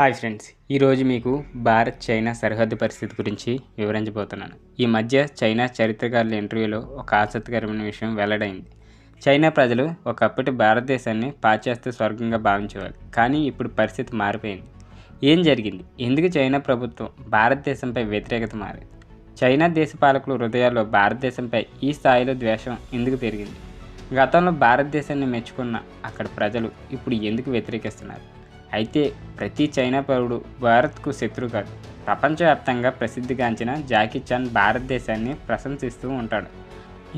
Hi friends ఈరోజు మీకు Bharat China సరిహద్దు పరిస్థితి గురించి వివరించబోతున్నాను. ఈ మధ్య చైనా చరిత్రకారుల ఇంటర్వ్యూలో ఒక ఆసక్తికరమైన విషయం వెల్లడైంది. చైనా ప్రజలు ఒకప్పటి భారతదేశాన్ని పాశ్చాత్య స్వర్గంగా భావించేవారు కానీ ఇప్పుడు పరిస్థితి మారిపోయింది. ఏం జరిగింది? ఎందుకు చైనా ప్రభుత్వం భారతదేశంపై వ్యతిరేకత మారింది? చైనా దేశ పాలకుల హృదయాల్లో భారతదేశంపై ఈ స్థాయిలో ద్వేషం ఎందుకు పెరిగింది? గతంలో భారతదేశాన్ని మెచ్చుకున్న అక్కడ ప్రజలు ఇప్పుడు ఎందుకు వ్యతిరేకిస్తున్నారు? అయితే ప్రతి చైనా పౌరుడు భారత్కు శత్రు కాదు ప్రపంచవ్యాప్తంగా ప్రసిద్ధిగాంచిన జాకీ చాన్ భారతదేశాన్ని ప్రశంసిస్తూ ఉంటాడు.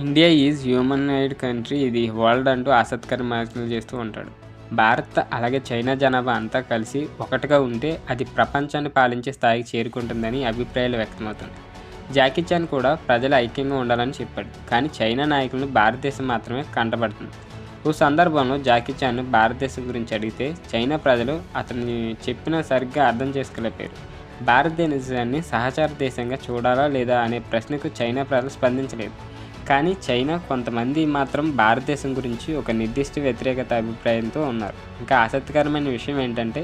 ఇండియా ఈజ్ హ్యూమనైడ్ కంట్రీ ఇది వరల్డ్ అంటూ ఆసక్తికర వ్యాఖ్యలు చేస్తూ ఉంటాడు. భారత్ అలాగే చైనా జనాభా అంతా కలిసి ఒకటిగా ఉంటే అది ప్రపంచాన్ని పాలించే స్థాయికి చేరుకుంటుందని అభిప్రాయాలు వ్యక్తమవుతున్నాయి. జాకీ చాన్ కూడా ప్రజలు ఐక్యంగా ఉండాలని చెప్పాడు. కానీ చైనా నాయకులను భారతదేశం మాత్రమే కంటపడుతుంది. ఓ సందర్భంలో జాకీ చాన్ భారతదేశం గురించి అడిగితే చైనా ప్రజలు అతన్ని చెప్పిన సరిగ్గా అర్థం చేసుకోలేకపోయారు భారతదేశాన్ని సహచార దేశంగా చూడాలా లేదా అనే ప్రశ్నకు చైనా ప్రజలు స్పందించలేదు. కానీ చైనా కొంతమంది మాత్రం భారతదేశం గురించి ఒక నిర్దిష్ట వ్యతిరేకత అభిప్రాయంతో ఉన్నారు. ఇంకా ఆసక్తికరమైన విషయం ఏంటంటే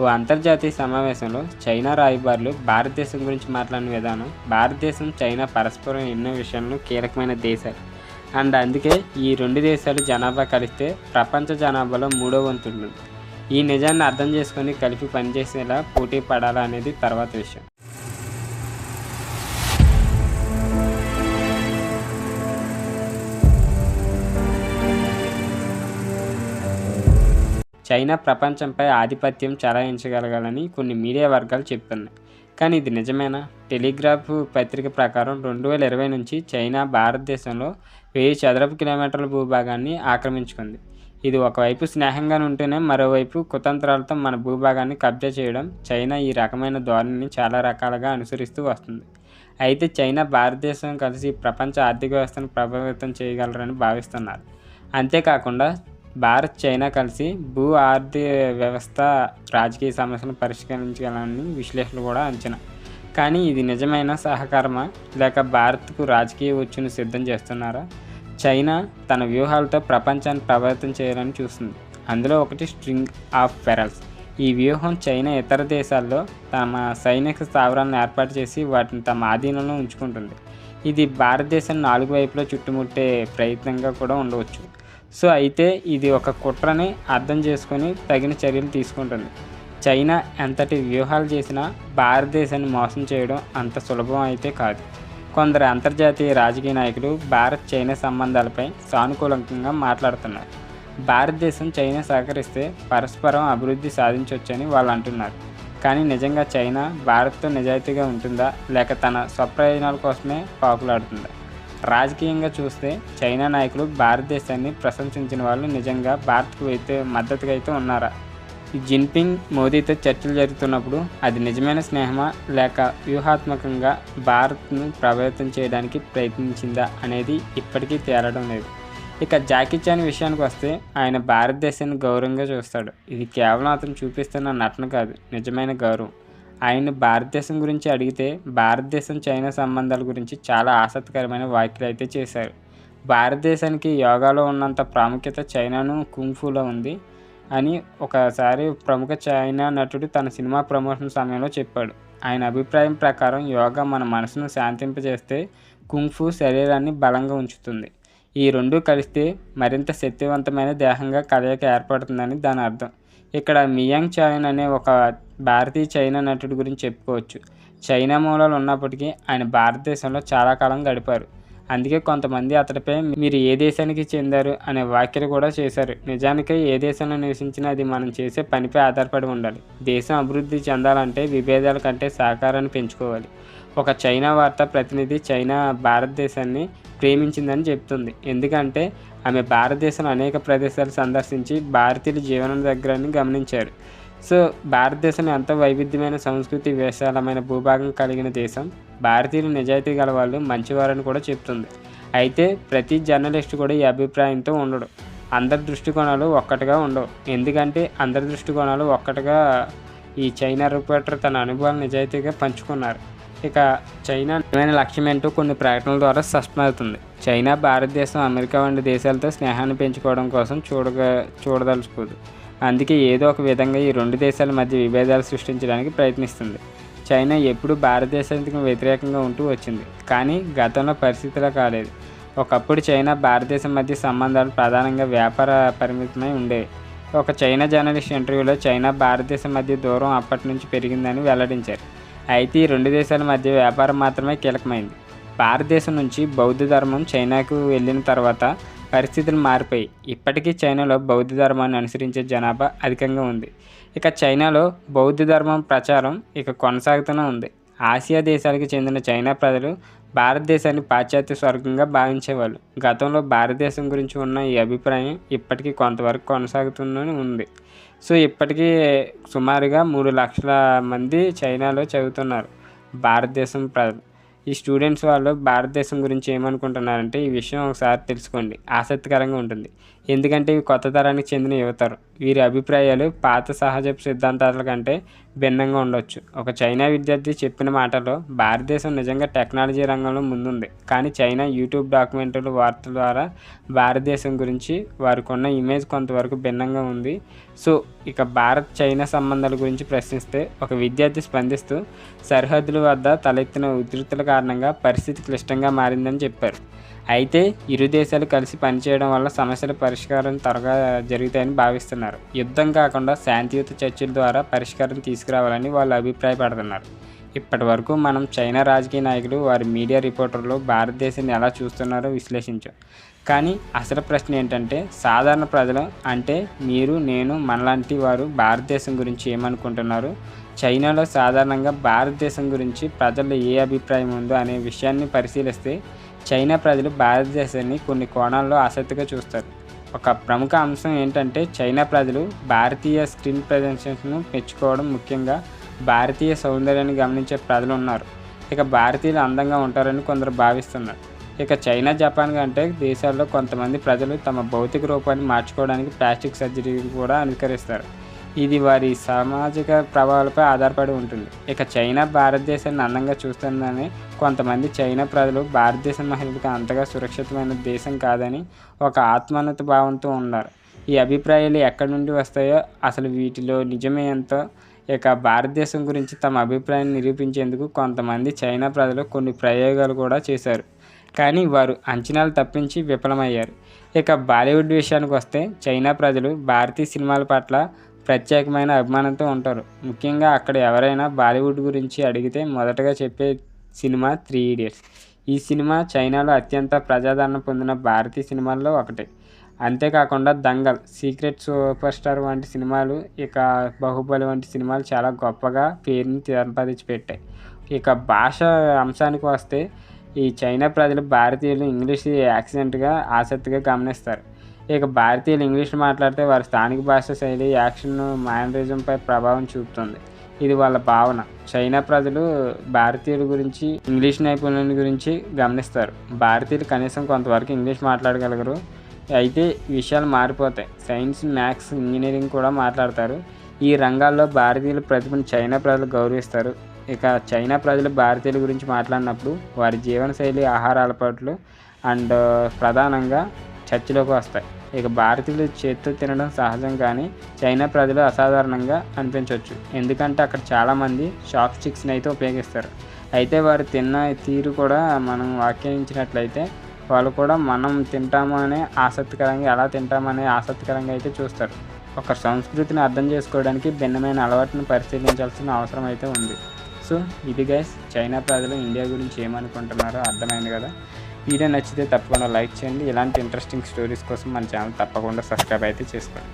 ఓ అంతర్జాతీయ సమావేశంలో చైనా రాయబారులు భారతదేశం గురించి మాట్లాడిన విధానం భారతదేశం చైనా పరస్పరం ఎన్నో విషయంలో కీలకమైన దేశాలు. అండ్ అందుకే ఈ రెండు దేశాలు జనాభా కలిస్తే ప్రపంచ జనాభాలో మూడో వంతు ఈ నిజాన్ని అర్థం చేసుకొని కలిపి పనిచేసేలా పోటీ పడాలా అనేది తర్వాత విషయం. చైనా ప్రపంచంపై ఆధిపత్యం చెలాయించగలగాలని కొన్ని మీడియా వర్గాలు చెప్తున్నాయి. కానీ ఇది నిజమేనా? టెలిగ్రాఫ్ పత్రిక ప్రకారం రెండు వేల ఇరవై నుంచి చైనా భారతదేశంలో వెయ్యి చదరపు కిలోమీటర్ల భూభాగాన్ని ఆక్రమించుకుంది. ఇది ఒకవైపు స్నేహంగా ఉంటేనే మరోవైపు కుతంత్రాలతో మన భూభాగాన్ని కబ్జా చేయడం చైనా ఈ రకమైన ధోరణిని చాలా రకాలుగా అనుసరిస్తూ వస్తుంది. అయితే చైనా భారతదేశం కలిసి ప్రపంచ ఆర్థిక వ్యవస్థను ప్రభావితం చేయగలరని భావిస్తున్నారు. అంతేకాకుండా భారత్ చైనా కలిసి భూ ఆర్థిక వ్యవస్థ రాజకీయ సమస్యలను పరిష్కరించగలని విశ్లేషణలు కూడా అంచనా. కానీ ఇది నిజమైన సహకారమా? లేక భారత్కు రాజకీయ ఉచ్చును సిద్ధం చేస్తున్నారా? చైనా తన వ్యూహాలతో ప్రపంచాన్ని ప్రభావితం చేయాలని చూస్తుంది. అందులో ఒకటి స్ట్రింగ్ ఆఫ్ పెరల్స్. ఈ వ్యూహం చైనా ఇతర దేశాల్లో తమ సైనిక స్థావరాలను ఏర్పాటు చేసి వాటిని తమ ఆధీనంలో ఉంచుకుంటుంది. ఇది భారతదేశం నాలుగు వైపులా చుట్టుముట్టే ప్రయత్నంగా కూడా ఉండవచ్చు. సో అయితే ఇది ఒక కుట్రని అర్థం చేసుకొని తగిన చర్యలు తీసుకుంటుంది. చైనా ఎంతటి వ్యూహాలు చేసినా భారతదేశాన్ని మోసం చేయడం అంత సులభం అయితే కాదు. కొందరు అంతర్జాతీయ రాజకీయ నాయకులు భారత్ చైనా సంబంధాలపై సానుకూలంగా మాట్లాడుతున్నారు. భారతదేశం చైనా సహకరిస్తే పరస్పరం అభివృద్ధి సాధించవచ్చని వాళ్ళు అంటున్నారు. కానీ నిజంగా చైనా భారత్తో నిజాయితీగా ఉంటుందా? లేక తన స్వప్రయోజనాల కోసమే పాకులాడుతుందా? రాజకీయంగా చూస్తే చైనా నాయకులు భారతదేశాన్ని ప్రశంసించిన వాళ్ళు నిజంగా భారత్కు అయితే మద్దతుగా అయితే ఉన్నారా? జిన్పింగ్ మోదీతో చర్చలు జరుగుతున్నప్పుడు అది నిజమైన స్నేహమా లేక వ్యూహాత్మకంగా భారత్ను ప్రభావితం చేయడానికి ప్రయత్నించిందా అనేది ఇప్పటికీ తేలడం లేదు. ఇక జాకీ చాన్ విషయానికి వస్తే ఆయన భారతదేశాన్ని గౌరవంగా చూస్తాడు. ఇది కేవలం అతను చూపిస్తున్న నటన కాదు నిజమైన గౌరవం. ఆయన భారతదేశం గురించి అడిగితే భారతదేశం చైనా సంబంధాల గురించి చాలా ఆసక్తికరమైన వ్యాఖ్యలు అయితే చేశారు. భారతదేశానికి యోగాలో ఉన్నంత ప్రాముఖ్యత చైనాను కుంఫూలో ఉంది. అని ఒకసారి ప్రముఖ చైనా నటుడు తన సినిమా ప్రమోషన్ సమయంలో చెప్పాడు. ఆయన అభిప్రాయం ప్రకారం యోగా మన మనసును శాంతింపజేస్తే కుంఫు శరీరాన్ని బలంగా ఉంచుతుంది. ఈ రెండు కలిస్తే మరింత శక్తివంతమైన దేహంగా కలయిక ఏర్పడుతుందని దాని అర్థం. ఇక్కడ మియాంగ్ చాయన్ అనే ఒక భారతీయ చైనా నటుడి గురించి చెప్పుకోవచ్చు. చైనా మూలాలు ఉన్నప్పటికీ ఆయన భారతదేశంలో చాలా కాలం గడిపారు. అందుకే కొంతమంది అతడిపై మీరు ఏ దేశానికి చెందారు అనే వ్యాఖ్యలు కూడా చేశారు. నిజానికి ఏ దేశంలో నివసించినా అది మనం చేసే పనిపై ఆధారపడి ఉండాలి. దేశం అభివృద్ధి చెందాలంటే విభేదాల కంటే సహకారాన్ని పెంచుకోవాలి. ఒక చైనా వార్తా ప్రతినిధి చైనా భారతదేశాన్ని ప్రేమించిందని చెప్తుంది ఎందుకంటే ఆమె భారతదేశంలో అనేక ప్రదేశాలు సందర్శించి భారతీయుల జీవనం దగ్గరని గమనించారు. సో భారతదేశం ఎంతో వైవిధ్యమైన సంస్కృతి విశాలమైన భూభాగం కలిగిన దేశం. భారతీయులు నిజాయితీ గల వాళ్ళు మంచివారని కూడా చెప్తుంది. అయితే ప్రతి జర్నలిస్ట్ కూడా ఈ అభిప్రాయంతో ఉండడు. అందరి దృష్టికోణాలు ఒక్కటిగా ఉండవు. ఎందుకంటే అందరి దృష్టికోణాలు ఒక్కటిగా ఈ చైనా రిపోర్టర్ తన అనుభవాలు నిజాయితీగా పంచుకున్నారు. ఇక చైనా నిజమైన లక్ష్యం ఏంటో కొన్ని ప్రకటనల ద్వారా స్పష్టమవుతుంది. చైనా భారతదేశం అమెరికా వంటి దేశాలతో స్నేహాన్ని పెంచుకోవడం కోసం చూడగా చూడదలుచుకోదు. అందుకే ఏదో ఒక విధంగా ఈ రెండు దేశాల మధ్య విభేదాలు సృష్టించడానికి ప్రయత్నిస్తుంది. చైనా ఎప్పుడూ భారతదేశానికి వ్యతిరేకంగా ఉంటూ వచ్చింది. కానీ గతంలో పరిస్థితిలా కాలేదు. ఒకప్పుడు చైనా భారతదేశం మధ్య సంబంధాలు ప్రధానంగా వ్యాపార పరిమితమై ఉండేవి. ఒక చైనా జర్నలిస్ట్ ఇంటర్వ్యూలో చైనా భారతదేశం మధ్య దూరం అప్పటి నుంచి పెరిగిందని వెల్లడించారు. అయితే ఈ రెండు దేశాల మధ్య వ్యాపారం మాత్రమే కీలకమైంది. భారతదేశం నుంచి బౌద్ధ ధర్మం చైనాకు వెళ్ళిన తర్వాత పరిస్థితులు మారిపోయి. ఇప్పటికీ చైనాలో బౌద్ధ ధర్మాన్ని అనుసరించే జనాభా అధికంగా ఉంది. ఇక చైనాలో బౌద్ధ ధర్మం ప్రచారం ఇక కొనసాగుతూనే ఉంది. ఆసియా దేశాలకు చెందిన చైనా ప్రజలు భారతదేశాన్ని పాశ్చాత్య స్వర్గంగా భావించేవాళ్ళు. గతంలో భారతదేశం గురించి ఉన్న ఈ అభిప్రాయం ఇప్పటికీ కొంతవరకు కొనసాగుతూనే ఉంది. సో ఇప్పటికీ సుమారుగా మూడు లక్షల మంది చైనాలో చదువుతున్నారు. భారతదేశం ప్రజలు ఈ స్టూడెంట్స్ వాళ్ళు భారతదేశం గురించి ఏమనుకుంటున్నారంటే ఈ విషయం ఒకసారి తెలుసుకోండి. ఆసక్తికరంగా ఉంటుంది. ఎందుకంటే ఇవి కొత్త తరానికి చెందిన యువతరం. వీరి అభిప్రాయాలు పాత సహజ సిద్ధాంతాల కంటే భిన్నంగా ఉండొచ్చు. ఒక చైనా విద్యార్థి చెప్పిన మాటలో భారతదేశం నిజంగా టెక్నాలజీ రంగంలో ముందుంది. కానీ చైనా యూట్యూబ్ డాక్యుమెంటరీలు వార్తల ద్వారా భారతదేశం గురించి వారికి ఉన్న ఇమేజ్ కొంతవరకు భిన్నంగా ఉంది. సో ఇక భారత్ చైనా సంబంధాల గురించి ప్రశ్నిస్తే ఒక విద్యార్థి స్పందిస్తూ సరిహద్దుల వద్ద తలెత్తిన ఉధృతుల కారణంగా పరిస్థితి క్లిష్టంగా మారిందని చెప్పారు. అయితే ఇరు దేశాలు కలిసి పనిచేయడం వల్ల సమస్యల పరిష్కారం త్వరగా జరుగుతాయని భావిస్తున్నారు. యుద్ధం కాకుండా శాంతియుత చర్చల ద్వారా పరిష్కారం తీసుకురావాలని వాళ్ళు అభిప్రాయపడుతున్నారు. ఇప్పటి వరకు మనం చైనా రాజకీయ నాయకులు వారి మీడియా రిపోర్టర్లు భారతదేశాన్ని ఎలా చూస్తున్నారో విశ్లేషించాం. కానీ అసలు ప్రశ్న ఏంటంటే సాధారణ ప్రజలు అంటే మీరు నేను మనలాంటి వారు భారతదేశం గురించి ఏమనుకుంటున్నారు? చైనాలో సాధారణంగా భారతదేశం గురించి ప్రజల్లో ఏ అభిప్రాయం ఉందో అనే విషయాన్ని పరిశీలిస్తే చైనా ప్రజలు భారతదేశాన్ని కొన్ని కోణాల్లో ఆసక్తిగా చూస్తారు. ఒక ప్రముఖ అంశం ఏంటంటే చైనా ప్రజలు భారతీయ స్క్రీన్ ప్రదర్శనను మెచ్చుకోవడం ముఖ్యంగా భారతీయ సౌందర్యాన్ని గమనించే ప్రజలు ఉన్నారు. ఇక భారతీయులు అందంగా ఉంటారని కొందరు భావిస్తున్నారు. ఇక చైనా జపాన్ కంటే దేశాల్లో కొంతమంది ప్రజలు తమ భౌతిక రూపాన్ని మార్చుకోవడానికి ప్లాస్టిక్ సర్జరీ కూడా అనుకరిస్తారు. ఇది వారి సామాజిక ప్రభావాలపై ఆధారపడి ఉంటుంది. ఇక చైనా భారతదేశాన్ని అందంగా చూస్తుందని కొంతమంది చైనా ప్రజలు భారతదేశ మహిళలకు అంతగా సురక్షితమైన దేశం కాదని ఒక ఆత్మోన్నత భావంతో ఉన్నారు. ఈ అభిప్రాయాలు ఎక్కడి నుండి వస్తాయో అసలు వీటిలో నిజమే ఎంతో? ఇక భారతదేశం గురించి తమ అభిప్రాయాన్ని నిరూపించేందుకు కొంతమంది చైనా ప్రజలు కొన్ని ప్రయోగాలు కూడా చేశారు. కానీ వారు అంచనాలు తప్పించి విఫలమయ్యారు. ఇక బాలీవుడ్ విషయానికి వస్తే చైనా ప్రజలు భారతీయ సినిమాల పట్ల ప్రత్యేకమైన అభిమానంతో ఉంటారు. ముఖ్యంగా అక్కడ ఎవరైనా బాలీవుడ్ గురించి అడిగితే మొదటగా చెప్పే సినిమా త్రీ ఇడియట్స్. ఈ సినిమా చైనాలో అత్యంత ప్రజాదరణ పొందిన భారతీయ సినిమాల్లో ఒకటి. అంతేకాకుండా దంగల్ సీక్రెట్ సూపర్ స్టార్ వంటి సినిమాలు ఇక బాహుబలి వంటి సినిమాలు చాలా గొప్పగా పేరుని సంపాదించి పెట్టాయి ఇక భాష అంశానికి వస్తే ఈ చైనా ప్రజలు భారతీయులు ఇంగ్లీష్ యాక్సిడెంట్గా ఆసక్తిగా గమనిస్తారు. ఇక భారతీయులు ఇంగ్లీష్ మాట్లాడితే వారి స్థానిక భాష శైలి యాక్షన్ మేనరిజంపై ప్రభావం చూపుతుంది. ఇది వాళ్ళ భావన. చైనా ప్రజలు భారతీయుల గురించి ఇంగ్లీష్ నైపుణ్యం గురించి గమనిస్తారు. భారతీయులు కనీసం కొంతవరకు ఇంగ్లీష్ మాట్లాడగలగరు. అయితే విషయాలు మారిపోతాయి. సైన్స్ మ్యాథ్స్ ఇంజనీరింగ్ కూడా మాట్లాడతారు. ఈ రంగాల్లో భారతీయుల ప్రతిభను చైనా ప్రజలు గౌరవిస్తారు. ఇక చైనా ప్రజలు భారతీయుల గురించి మాట్లాడినప్పుడు వారి జీవనశైలి ఆహార అలవాట్లు అండ్ ప్రధానంగా చర్చలోకి వస్తాయి. ఇక భారతీయులు చేత్తో తినడం సహజం కానీ చైనా ప్రజలు అసాధారణంగా అనిపించవచ్చు. ఎందుకంటే అక్కడ చాలామంది షాప్ స్టిక్స్ని అయితే ఉపయోగిస్తారు. అయితే వారు తిన్న తీరు కూడా మనం వ్యాఖ్యానించినట్లయితే వాళ్ళు కూడా మనం తింటాము అనే ఆసక్తికరంగా ఎలా తింటామనే ఆసక్తికరంగా అయితే చూస్తారు. ఒక సంస్కృతిని అర్థం చేసుకోవడానికి భిన్నమైన అలవాటును పరిశీలించాల్సిన అవసరం అయితే ఉంది. సో ఇది గైస్ చైనా ప్రజలు ఇండియా గురించి ఏమనుకుంటున్నారో అర్థమైంది కదా? వీడియో నచ్చితే తప్పకుండా లైక్ చేయండి. ఇలాంటి ఇంట్రెస్టింగ్ స్టోరీస్ కోసం మన ఛానల్ తప్పకుండా సబ్స్క్రైబ్ అయితే చేసుకోండి.